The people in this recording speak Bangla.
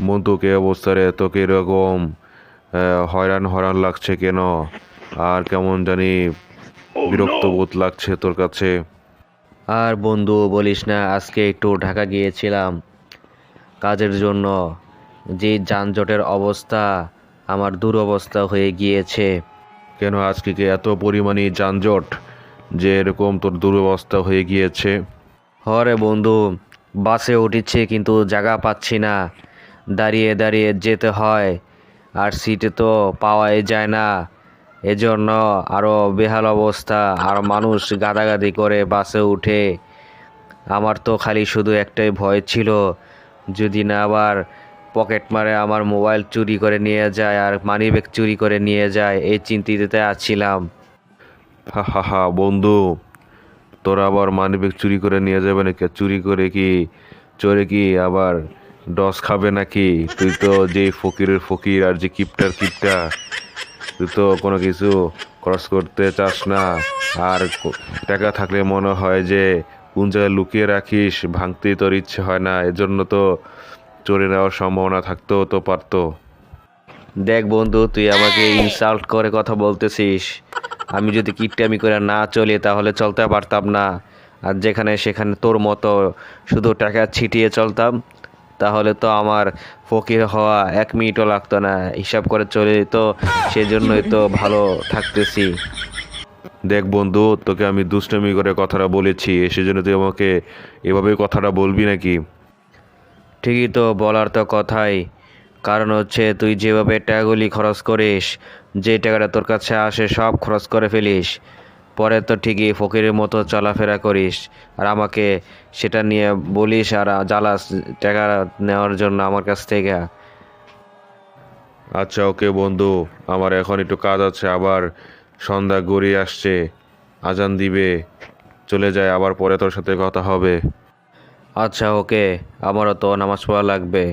বন্ধু কে অবস্থা রে তোকে এরকম আহ, হয়রান হয়রান লাগছে কেন? আর কেমন জানি বিরক্ত বোধ লাগছে তোর কাছে। আর বন্ধু বলিস না আজকে একটু ঢাকা গিয়েছিলাম কাজের জন্য। যে যানজটের অবস্থা আমার দুরবস্থা হয়ে গিয়েছে। কেন আজকে কি এত পরিমাণে যানজট যে এরকম তোর দুরবস্থা হয়ে গিয়েছে? হরে বন্ধু বাসে উঠেছি কিন্তু জায়গা পাচ্ছি না। দাঁড়িয়ে দাঁড়িয়ে যেতে হয়। আর সিটে তো পাওয়াই যায় না। এজন্য আরও বেহাল অবস্থা। আর মানুষ গাদাগাদি করে বাসে উঠে। আমার তো খালি শুধু একটাই ভয় ছিল। যদি না আবার পকেট মারে আমার মোবাইল চুরি করে নিয়ে যায় আর মানিব্যাগ চুরি করে নিয়ে যায়, এই চিন্তিতে আছিলাম। হা হা হা, বন্ধু, তোরা আবার মানিব্যাগ চুরি করে নিয়ে যাবে নাকি? চুরি করে কি, চোরে কি আবার ডস খাবে নাকি? তুই তো যে ফকিরের ফকির আর যে কিপটার কিপটা, তুই তো কোনো কিছু ক্রস করতে চাস না। আর টাকা থাকলে মনে হয় যে কোন জায়গায় লুকিয়ে রাখিস, ভাঙতেই তোর ইচ্ছে হয় না। এজন্য তো চোরে নেওয়ার সম্ভাবনা থাকতেও তো পারতো। দেখ বন্ধু, তুই আমাকে ইনসাল্ট করে কথা বলতেছিস। আমি যদি কিটটামি করে না চলি, তাহলে চলতে পারতাম না। আর যেখানে সেখানে তোর মতো শুধু টাকা ছিটিয়ে চলতাম তাহলে তো আমার ফকির হওয়া এক মিনিটও লাগতো না। হিসাব করে চলে তো সেজন্যই তো ভালো থাকতেছি। দেখ বন্ধু তোকে আমি দুষ্টামি করে কথাটা বলেছি সেজন্য তুই আমাকে এভাবে কথাটা বলবি নাকি? ঠিকই তো বলার তো কথাই। কারণ হচ্ছে তুই যেভাবে টাকাগুলি খরচ করিস যে টাকাটা তোর কাছে আসে সব খরচ করে ফেলিস। পরে তো ঠিকই ফকিরের মতো চলাফেরা করিস। আর আমাকে সেটা নিয়ে বলিস আর জ্বালাস টাকা নেওয়ার জন্য আমার কাছ থেকে। আচ্ছা ওকে বন্ধু আমার এখন একটু কাজ আছে আবার সন্ধ্যা গড়িয়ে আসছে। আজান দিবে। চলে যায় আবার পরে তোর সাথে কথা হবে। আচ্ছা ওকে। আমারও তো নামাজ পড়া লাগবে।